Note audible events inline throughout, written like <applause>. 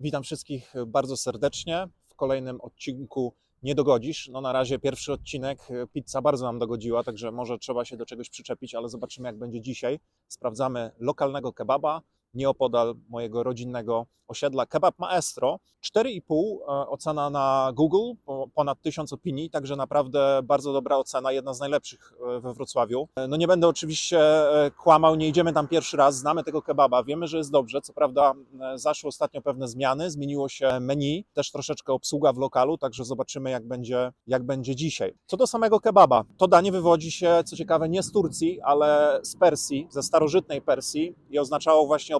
Witam wszystkich bardzo serdecznie w kolejnym odcinku Nie dogodzisz. No na razie pierwszy odcinek, pizza bardzo nam dogodziła, także może trzeba się do czegoś przyczepić, ale zobaczymy jak będzie dzisiaj. Sprawdzamy lokalnego kebaba nieopodal mojego rodzinnego osiedla Kebab Maestro. 4,5 e, ocena na Google, po- ponad 1000 opinii, także naprawdę bardzo dobra ocena, jedna z najlepszych e, we Wrocławiu. E, No nie będę oczywiście kłamał, nie idziemy tam pierwszy raz, znamy tego kebaba, wiemy, że jest dobrze. Co prawda zaszły ostatnio pewne zmiany, zmieniło się menu, też troszeczkę obsługa w lokalu, także zobaczymy jak będzie, jak będzie dzisiaj. Co do samego kebaba, to danie wywodzi się, co ciekawe, nie z Turcji, ale z Persji, ze starożytnej Persji i oznaczało właśnie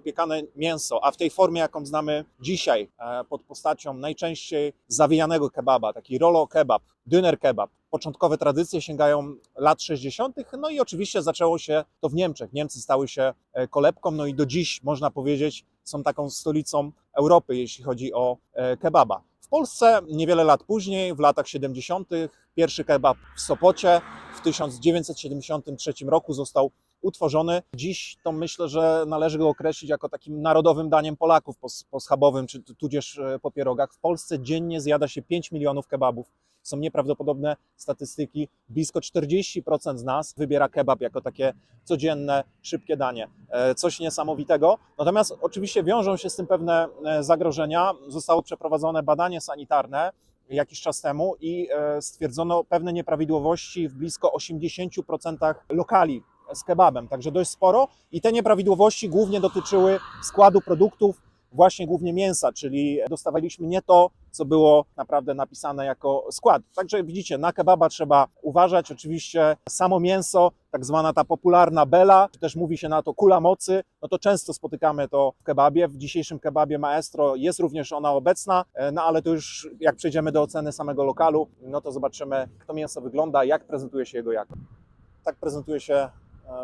mięso, a w tej formie, jaką znamy dzisiaj, e, pod postacią najczęściej zawijanego kebaba, taki rolo kebab, dyner kebab. Początkowe tradycje sięgają lat 60., no i oczywiście zaczęło się to w Niemczech. Niemcy stały się e, kolebką, no i do dziś można powiedzieć są taką stolicą Europy, jeśli chodzi o e, kebaba. W Polsce niewiele lat później, w latach 70., pierwszy kebab w Sopocie w 1973 roku został utworzony. Dziś to myślę, że należy go określić jako takim narodowym daniem Polaków po, po schabowym, czy tudzież e, po pierogach. W Polsce dziennie zjada się 5 milionów kebabów. Są nieprawdopodobne statystyki. Blisko 40% z nas wybiera kebab jako takie codzienne, szybkie danie. E, Coś niesamowitego. Natomiast oczywiście wiążą się z tym pewne e, zagrożenia. Zostało przeprowadzone badanie sanitarne jakiś czas temu i stwierdzono pewne nieprawidłowości w blisko 80% lokali z kebabem, także dość sporo. I te nieprawidłowości głównie dotyczyły składu produktów, właśnie głównie mięsa, czyli dostawaliśmy nie to, co było naprawdę napisane jako skład. Także widzicie, na kebaba trzeba uważać. Oczywiście samo mięso, tak zwana ta popularna bela, czy też mówi się na to kula mocy, no to często spotykamy to w kebabie. W dzisiejszym kebabie maestro jest również ona obecna, e, no ale to już jak przejdziemy do oceny samego lokalu, no to zobaczymy, jak to mięso wygląda, jak prezentuje się jego jakość. Tak prezentuje się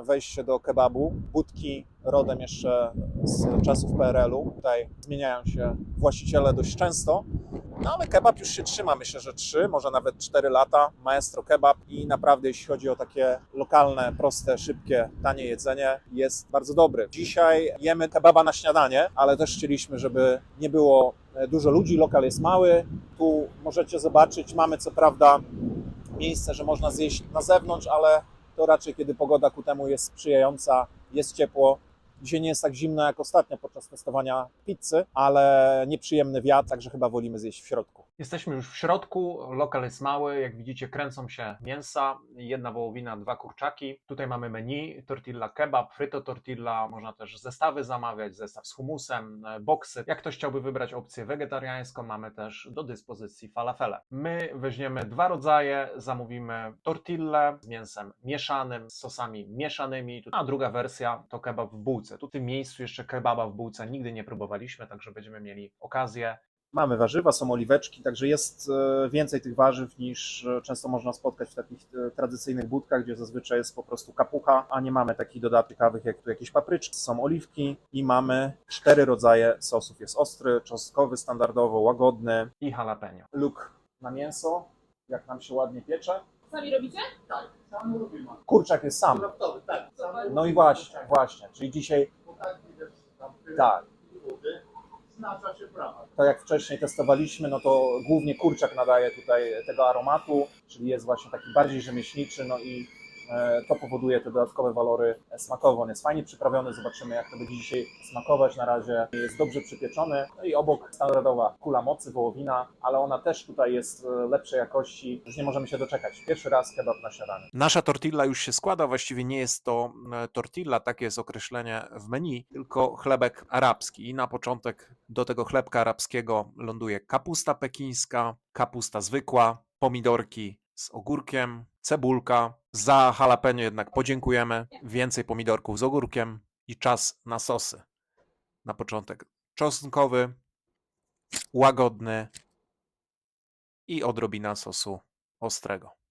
wejście do kebabu. Budki rodem jeszcze z czasów PRL-u. Tutaj zmieniają się właściciele dość często. No ale kebab już się trzyma, myślę, że 3, może nawet 4 lata. Maestro kebab i naprawdę jeśli chodzi o takie lokalne, proste, szybkie, tanie jedzenie, jest bardzo dobry. Dzisiaj jemy kebaba na śniadanie, ale też chcieliśmy, żeby nie było e, dużo ludzi, lokal jest mały. Tu możecie zobaczyć, mamy co prawda miejsce, że można zjeść na zewnątrz, ale to raczej kiedy pogoda ku temu jest sprzyjająca, jest ciepło. Dzisiaj nie jest tak zimno jak ostatnio podczas testowania pizzy, ale nieprzyjemny wiatr, także chyba wolimy zjeść w środku. Jesteśmy już w środku, lokal jest mały, jak widzicie kręcą się mięsa, jedna wołowina, dwa kurczaki. Tutaj mamy menu, tortilla kebab, frito tortilla, można też zestawy zamawiać, zestaw z humusem, e, boksy. Jak ktoś chciałby wybrać opcję wegetariańską, mamy też do dyspozycji falafele. My weźmiemy dwa rodzaje, zamówimy tortillę z mięsem mieszanym, z sosami mieszanymi, a druga wersja to kebab w bułce. Tu w tym miejscu jeszcze kebaba w bułce nigdy nie próbowaliśmy, także będziemy mieli okazję Mamy warzywa, są oliweczki, także jest e, więcej tych warzyw niż e, często można spotkać w takich e, tradycyjnych budkach, gdzie zazwyczaj jest po prostu kapucha, a nie mamy takich dodatków ciekawych jak tu jakieś papryczki, są oliwki i mamy cztery rodzaje sosów. Jest ostry, czosnkowy, standardowo, łagodny. i jalapeno. Luk na mięso, jak nam się ładnie piecze. Sami robicie? Tak, sam robimy. Kurczak jest sam. Tak. No i właśnie, właśnie, czyli dzisiaj Bo tak widać tam tyle tak. wody, znacza się prawa. Tak jak wcześniej testowaliśmy, no to głównie kurczak nadaje tutaj tego aromatu, czyli jest właśnie taki bardziej rzemieślniczy, no i to powoduje te dodatkowe walory smakowe. On jest fajnie przyprawiony, zobaczymy jak to będzie dzisiaj smakować. Na razie jest dobrze przypieczony. No i obok standardowa kula mocy, wołowina, ale ona też tutaj jest e, lepszej jakości, już nie możemy się doczekać. Pierwszy raz kebab na śniadanie. Nasza tortilla już się składa, właściwie nie jest to e, tortilla, takie jest określenie w menu, tylko chlebek arabski. I na początek do tego chlebka arabskiego ląduje kapusta pekińska, kapusta zwykła, pomidorki z ogórkiem, cebulka. Za jalapeno jednak podziękujemy. Więcej pomidorków z ogórkiem i czas na sosy. Na początek czosnkowy, łagodny i odrobina sosu ostrego.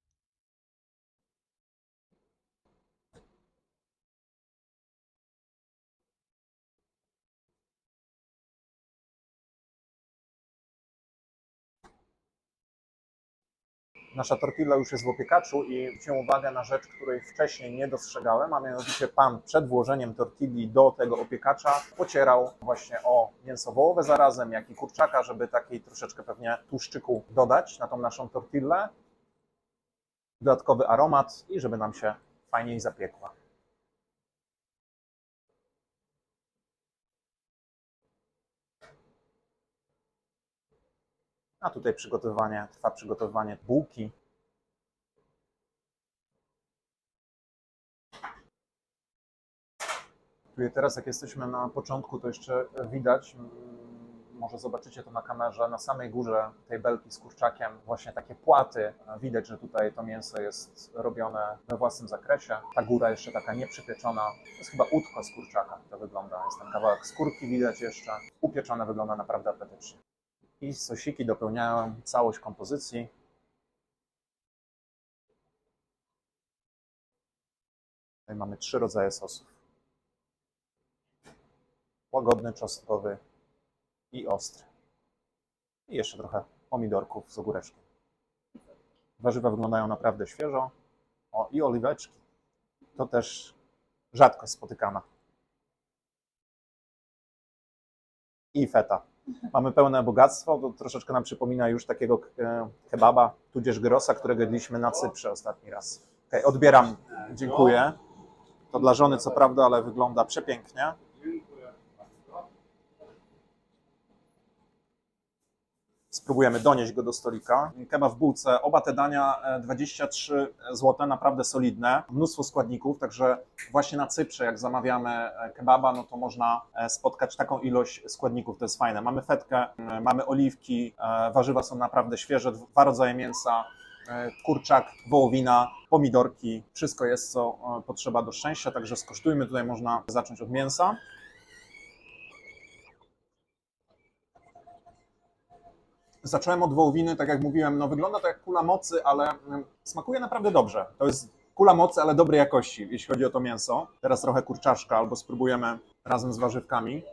Nasza tortilla już jest w opiekaczu i zwróciłem uwagę na rzecz, której wcześniej nie dostrzegałem, a mianowicie pan przed włożeniem tortilli do tego opiekacza pocierał właśnie o mięso wołowe zarazem, jak i kurczaka, żeby takiej troszeczkę pewnie tłuszczyku dodać na tą naszą tortillę. Dodatkowy aromat i żeby nam się fajniej zapiekła. A tutaj przygotowanie, trwa przygotowanie bułki. Tutaj teraz, jak jesteśmy na początku, to jeszcze widać, mm, może zobaczycie to na kamerze, na samej górze tej belki z kurczakiem, właśnie takie płaty. Widać, że tutaj to mięso jest robione we własnym zakresie. Ta góra jeszcze taka nieprzypieczona. To jest chyba udko z kurczaka, to wygląda. Jest tam kawałek skórki widać jeszcze. Upieczone wygląda naprawdę apetycznie i sosiki dopełniają całość kompozycji. Tutaj mamy trzy rodzaje sosów. Łagodny, czosnkowy i ostry. I jeszcze trochę pomidorków z ogóreczkiem. Warzywa wyglądają naprawdę świeżo. O, i oliweczki. To też rzadko spotykana. I feta. Mamy pełne bogactwo, to troszeczkę nam przypomina już takiego e, kebaba, tudzież gyrosa, którego jedliśmy na Cyprze ostatni raz. Okay, odbieram, dziękuję. To dla żony co prawda, ale wygląda przepięknie. Spróbujemy donieść go do stolika. Kebab w bułce, oba te dania e, 23 zł, naprawdę solidne. Mnóstwo składników, także właśnie na Cyprze, jak zamawiamy e, kebaba, no to można e, spotkać taką ilość składników, to jest fajne. Mamy fetkę, mamy oliwki, e, warzywa są naprawdę świeże, dwa rodzaje mięsa, e, kurczak, wołowina, pomidorki, wszystko jest, co e, potrzeba do szczęścia, także skosztujmy, tutaj można zacząć od mięsa. Zacząłem od wołowiny, tak jak mówiłem, no wygląda to jak kula mocy, ale mm, smakuje naprawdę dobrze. To jest kula mocy, ale dobrej jakości, jeśli chodzi o to mięso. Teraz trochę kurczaszka, albo spróbujemy razem z warzywkami.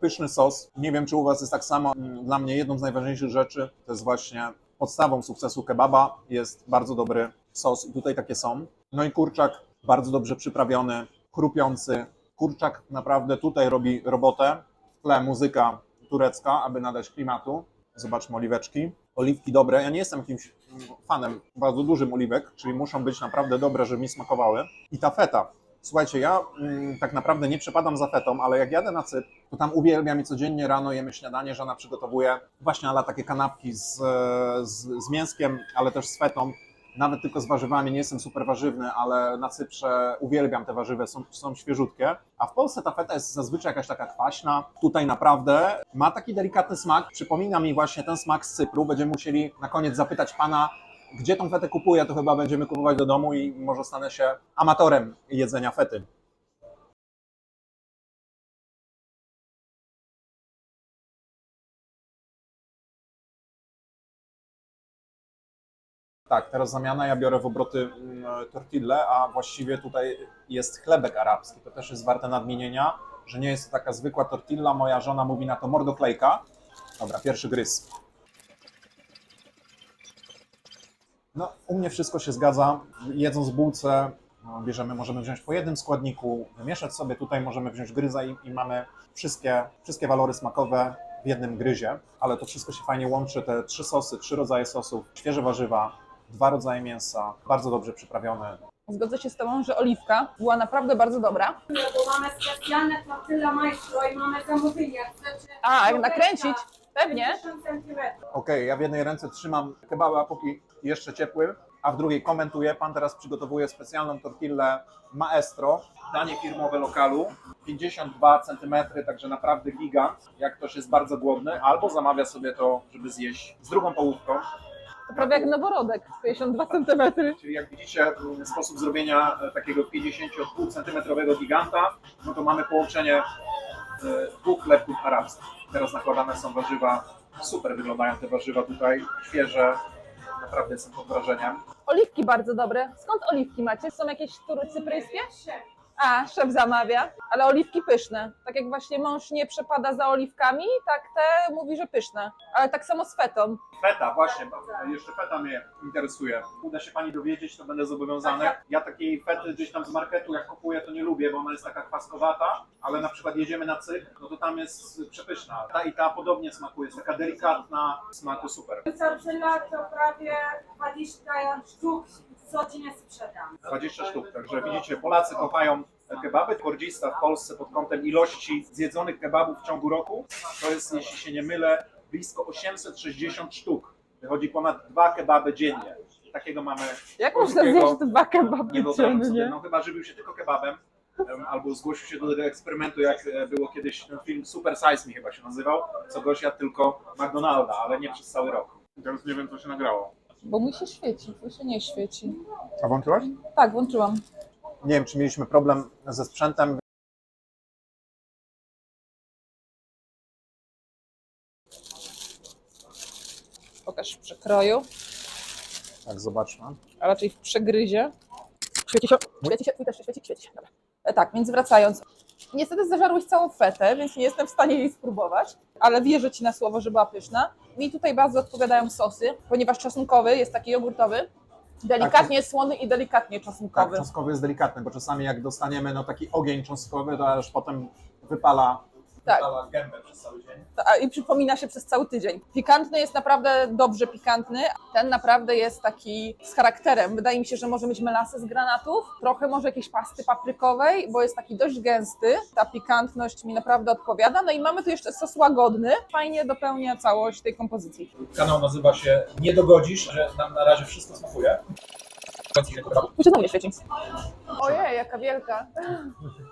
Pyszny sos. Nie wiem, czy u Was jest tak samo. Mm, Dla mnie jedną z najważniejszych rzeczy to jest właśnie podstawą sukcesu kebaba jest bardzo dobry sos i tutaj takie są. No i kurczak bardzo dobrze przyprawiony, chrupiący. Kurczak naprawdę tutaj robi robotę. W tle muzyka turecka, aby nadać klimatu. Zobaczmy oliweczki. Oliwki dobre. Ja nie jestem jakimś fanem bardzo dużym oliwek, czyli muszą być naprawdę dobre, żeby mi smakowały. I ta feta. Słuchajcie, ja mm, tak naprawdę nie przepadam za fetą, ale jak jadę na Cypr, to tam uwielbiam i codziennie rano jemy śniadanie. Żona przygotowuje właśnie ala takie kanapki z, z, z mięskiem, ale też z fetą. Nawet tylko z warzywami, nie jestem super warzywny, ale na Cyprze uwielbiam te warzywa, są, są świeżutkie. A w Polsce ta feta jest zazwyczaj jakaś taka kwaśna. Tutaj naprawdę ma taki delikatny smak. Przypomina mi właśnie ten smak z Cypru. Będziemy musieli na koniec zapytać pana, gdzie tą fetę kupuje, to chyba będziemy kupować do domu i może stanę się amatorem jedzenia fety. Tak, teraz zamiana, ja biorę w obroty mm, tortillę, a właściwie tutaj jest chlebek arabski. To też jest warte nadmienienia, że nie jest to taka zwykła tortilla. Moja żona mówi na to mordoklejka. Dobra, pierwszy gryz. No, u mnie wszystko się zgadza. Jedząc bułce, no, bierzemy, możemy wziąć po jednym składniku, wymieszać sobie, tutaj możemy wziąć gryza i, i mamy wszystkie, wszystkie walory smakowe w jednym gryzie, ale to wszystko się fajnie łączy, te trzy sosy, trzy rodzaje sosów, świeże warzywa, dwa rodzaje mięsa, bardzo dobrze przyprawione. Zgodzę się z Tobą, że oliwka była naprawdę bardzo dobra. bo mamy specjalne tortilla maestro i mamy Chcecie A, jak nakręcić? Pewnie. 50 centymetrów. Okej, ja w jednej ręce trzymam kebaba, póki jeszcze ciepły, a w drugiej komentuję. Pan teraz przygotowuje specjalną tortillę maestro, danie firmowe lokalu, 52 cm, także naprawdę gigant, jak ktoś jest bardzo głodny, albo zamawia sobie to, żeby zjeść z drugą połówką. To prawie jak noworodek, 52 cm. Czyli jak widzicie, sposób zrobienia e, takiego 52 cm giganta, no to mamy połączenie e, dwóch chlebków arabskich. Teraz nakładane są warzywa, super wyglądają te warzywa tutaj, świeże, naprawdę jestem pod wrażeniem. Oliwki bardzo dobre. Skąd oliwki macie? Są jakieś tury cypryjskie? A, szef zamawia, ale oliwki pyszne. Tak jak właśnie mąż nie przepada za oliwkami, tak te mówi, że pyszne. Ale tak samo z fetą. Feta, właśnie, bo jeszcze feta mnie interesuje. Uda się pani dowiedzieć, to będę zobowiązany. Ja takiej fety gdzieś tam z marketu, jak kupuję, to nie lubię, bo ona jest taka kwaskowata, ale na przykład jedziemy na cyk, no to tam jest przepyszna. Ta i ta podobnie smakuje, jest taka delikatna, smaku super. Tortilla to prawie 20 sztuk codziennie sprzedam. 20 sztuk, także widzicie, Polacy kochają kebaby. Kordzista w Polsce pod kątem ilości zjedzonych kebabów w ciągu roku, to jest, jeśli się nie mylę, blisko 860 sztuk. Wychodzi ponad dwa kebaby dziennie. Takiego mamy Jak można Polskiego zjeść dwa kebaby nie wyobrażam sobie, dziennie? no chyba żywił się tylko kebabem, em, albo zgłosił się do tego eksperymentu, jak e, było kiedyś ten film Super Size Me chyba się nazywał, co gość jadł tylko McDonalda, ale nie przez cały rok. Teraz nie wiem, co się nagrało. Bo mój się świeci, twój się nie świeci. A włączyłaś? Tak, włączyłam. Nie wiem, czy mieliśmy problem ze sprzętem. Pokaż w przekroju, Tak, zobaczmy. a raczej w przegryzie. Świeci się, świeci się, twój też się świeci, świeci się. Dobra. E, Tak, więc wracając. Niestety zażarłeś całą fetę, więc nie jestem w stanie jej spróbować, ale wierzę Ci na słowo, że była pyszna. Mi tutaj bardzo odpowiadają sosy, ponieważ czosnkowy jest taki jogurtowy, delikatnie słony i delikatnie Tak, czosnkowy. jest delikatny, bo czasami jak dostaniemy no, taki ogień cząstkowy, to aż potem wypala, Tak. wypala gębę przez cały dzień. I przypomina się przez cały tydzień. Pikantny jest naprawdę dobrze pikantny. Ten naprawdę jest taki z charakterem. Wydaje mi się, że może mieć melasę z granatów, trochę może jakiejś pasty paprykowej, bo jest taki dość gęsty. Ta pikantność mi naprawdę odpowiada. No i mamy tu jeszcze sos łagodny. Fajnie dopełnia całość tej kompozycji. Kanał nazywa się Nie dogodzisz, że nam na razie wszystko smakuje. Nie świeci. Ojej, jaka wielka.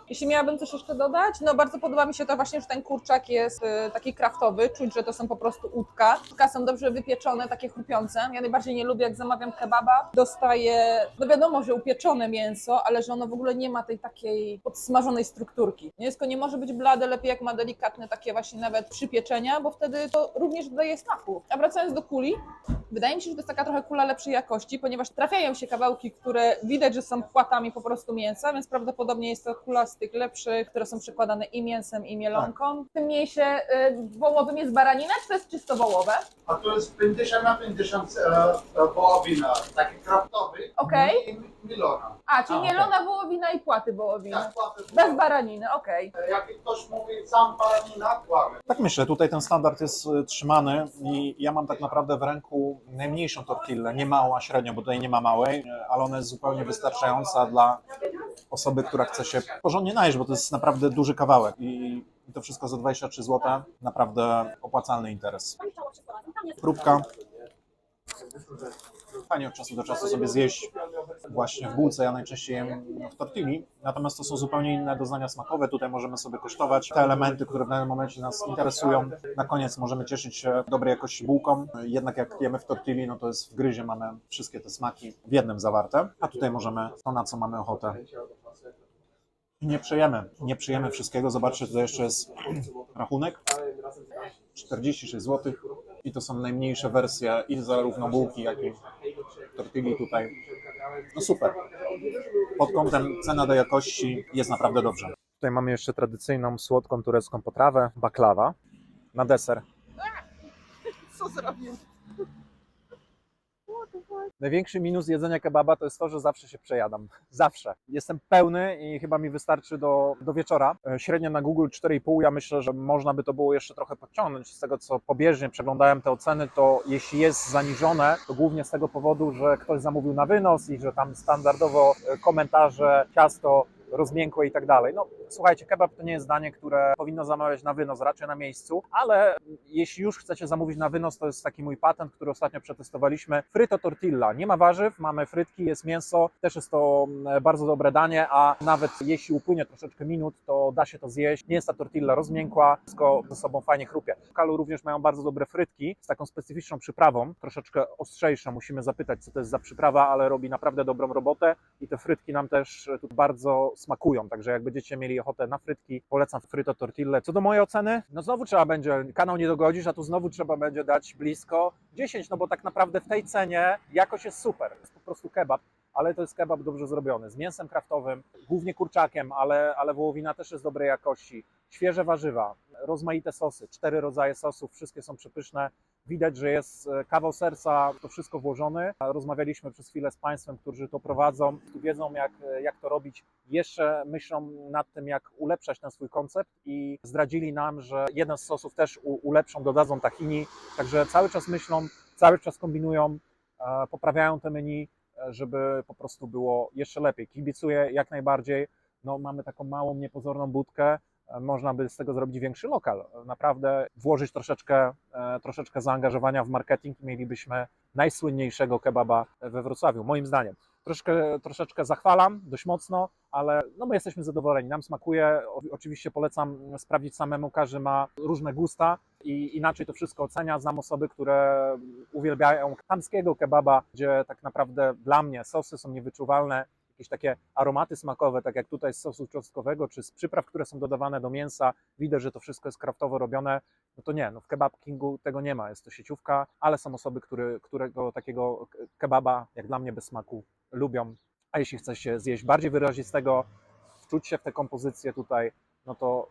Jeśli miałabym coś jeszcze dodać, no bardzo podoba mi się to właśnie, że ten kurczak jest y, taki kraftowy, czuć, że to są po prostu udka. Udka są dobrze wypieczone, takie chrupiące. Ja najbardziej nie lubię, jak zamawiam kebaba, dostaję, no wiadomo, że upieczone mięso, ale że ono w ogóle nie ma tej takiej podsmażonej strukturki. Mięsko nie może być blade, lepiej jak ma delikatne takie właśnie nawet przypieczenia, bo wtedy to również dodaje smaku. A wracając do kuli, Wydaje mi się, że to jest taka trochę kula lepszej jakości, ponieważ trafiają się kawałki, które widać, że są płatami po prostu mięsa, więc prawdopodobnie jest to kula z tych lepszych, które są przykładane i mięsem, i mielonką. W tym mięsie y, wołowym jest baranina, czy to jest czysto wołowe? A to jest 50 na 50 e, e, wołowina, taki kraftowy Okej. i milona. A, czyli A, mielona wołowina i płaty wołowiny. Tak, płatę Bez baraniny, okej. Jak ktoś mówi sam baranina, kłamie. Tak myślę, tutaj ten standard jest y, trzymany i ja mam tak naprawdę w ręku najmniejszą tortillę, nie małą, a średnią, bo tutaj nie ma małej, ale ona jest zupełnie wystarczająca dla osoby, która chce się porządnie najeść, bo to jest naprawdę duży kawałek i to wszystko za 23 zł, naprawdę opłacalny interes. Próbka. Fajnie od czasu do czasu sobie zjeść właśnie w bułce, ja najczęściej jem w tortilli, natomiast to są zupełnie inne doznania smakowe, tutaj możemy sobie kosztować. Te elementy, które w danym momencie nas interesują. Na koniec możemy cieszyć się dobrej jakości bułką, jednak jak jemy w tortilli, no to jest w gryzie mamy wszystkie te smaki w jednym zawarte, a tutaj możemy to, na co mamy ochotę. Nie przejemy, nie przejemy wszystkiego, zobaczcie, tutaj jeszcze jest rachunek, 46 zł i to są najmniejsze wersje i zarówno bułki, jak i tortilli tutaj. No super. Pod kątem cena do jakości jest naprawdę dobrze. Tutaj mamy jeszcze tradycyjną słodką turecką potrawę, baklawa. Na deser. Co zrobił? Największy minus jedzenia kebaba to jest to, że zawsze się przejadam. <laughs> Zawsze. Jestem pełny i chyba mi wystarczy do, do wieczora. E, Średnia na Google 4,5. Ja myślę, że można by to było jeszcze trochę podciągnąć. Z tego, co pobieżnie przeglądałem te oceny, to jeśli jest zaniżone, to głównie z tego powodu, że ktoś zamówił na wynos i że tam standardowo e, komentarze, ciasto rozmiękłe i tak dalej. No słuchajcie, kebab to nie jest danie, które powinno zamawiać na wynos, raczej na miejscu, ale jeśli już chcecie zamówić na wynos, to jest taki mój patent, który ostatnio przetestowaliśmy. Frito tortilla. Nie ma warzyw, mamy frytki, jest mięso, też jest to mm, bardzo dobre danie, a nawet jeśli upłynie troszeczkę minut, to da się to zjeść. Nie jest ta tortilla rozmiękła, wszystko ze sobą fajnie chrupie. W Kalu również mają bardzo dobre frytki z taką specyficzną przyprawą, troszeczkę ostrzejszą. Musimy zapytać, co to jest za przyprawa, ale robi naprawdę dobrą robotę i te frytki nam też tu bardzo smakują. Także jak będziecie mieli ochotę na frytki, polecam fryto tortille. Co do mojej oceny, no znowu trzeba będzie, kanał nie dogodzisz, a tu znowu trzeba będzie dać blisko 10, no bo tak naprawdę w tej cenie jakość jest super. Jest po prostu kebab. ale to jest kebab dobrze zrobiony, z mięsem kraftowym, głównie kurczakiem, ale, ale wołowina też jest dobrej jakości, świeże warzywa, rozmaite sosy, cztery rodzaje sosów, wszystkie są przepyszne. Widać, że jest e, kawał serca, to wszystko włożone. Rozmawialiśmy przez chwilę z Państwem, którzy to prowadzą, wiedzą jak, jak to robić. Jeszcze myślą nad tym, jak ulepszać ten swój koncept i zdradzili nam, że jeden z sosów też ulepszą, dodadzą tahini. Także cały czas myślą, cały czas kombinują, e, poprawiają te menu, e, żeby po prostu było jeszcze lepiej. Kibicuję jak najbardziej. No, mamy taką małą, niepozorną budkę, e, można by z tego zrobić większy lokal. Naprawdę włożyć troszeczkę, e, troszeczkę zaangażowania w marketing i mielibyśmy najsłynniejszego kebaba we Wrocławiu, moim zdaniem. Troszkę, troszeczkę zachwalam, dość mocno, ale no my jesteśmy zadowoleni, nam smakuje. Oczywiście polecam sprawdzić samemu, każdy ma różne gusta i inaczej to wszystko ocenia. Znam osoby, które uwielbiają chamskiego kebaba, gdzie tak naprawdę dla mnie sosy są niewyczuwalne, jakieś takie aromaty smakowe, tak jak tutaj z sosu czosnkowego, czy z przypraw, które są dodawane do mięsa, widać, że to wszystko jest kraftowo robione, no to nie, no w Kebab Kingu tego nie ma, jest to sieciówka, ale są osoby, które, którego takiego kebaba, jak dla mnie bez smaku, lubią, a jeśli chce się zjeść bardziej wyrazistego, wczuć się w tę kompozycję tutaj, no to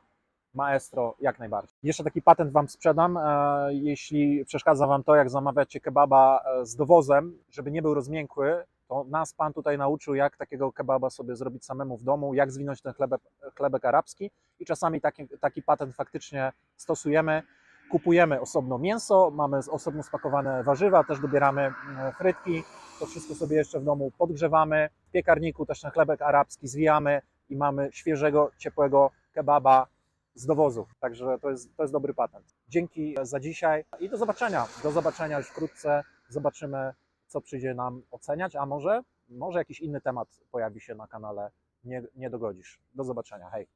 maestro jak najbardziej. Jeszcze taki patent Wam sprzedam, e, jeśli przeszkadza Wam to, jak zamawiacie kebaba e, z dowozem, żeby nie był rozmiękły, to nas Pan tutaj nauczył, jak takiego kebaba sobie zrobić samemu w domu, jak zwinąć ten chlebek, chlebek arabski i czasami taki, taki patent faktycznie stosujemy. Kupujemy osobno mięso, mamy osobno spakowane warzywa, też dobieramy mm, frytki, to wszystko sobie jeszcze w domu podgrzewamy. W piekarniku też ten chlebek arabski zwijamy i mamy świeżego, ciepłego kebaba z dowozu. Także to jest, to jest dobry patent. Dzięki za dzisiaj i do zobaczenia. Do zobaczenia już wkrótce. Zobaczymy, co przyjdzie nam oceniać, a może, może jakiś inny temat pojawi się na kanale. Nie, nie dogodzisz. Do zobaczenia. Hej.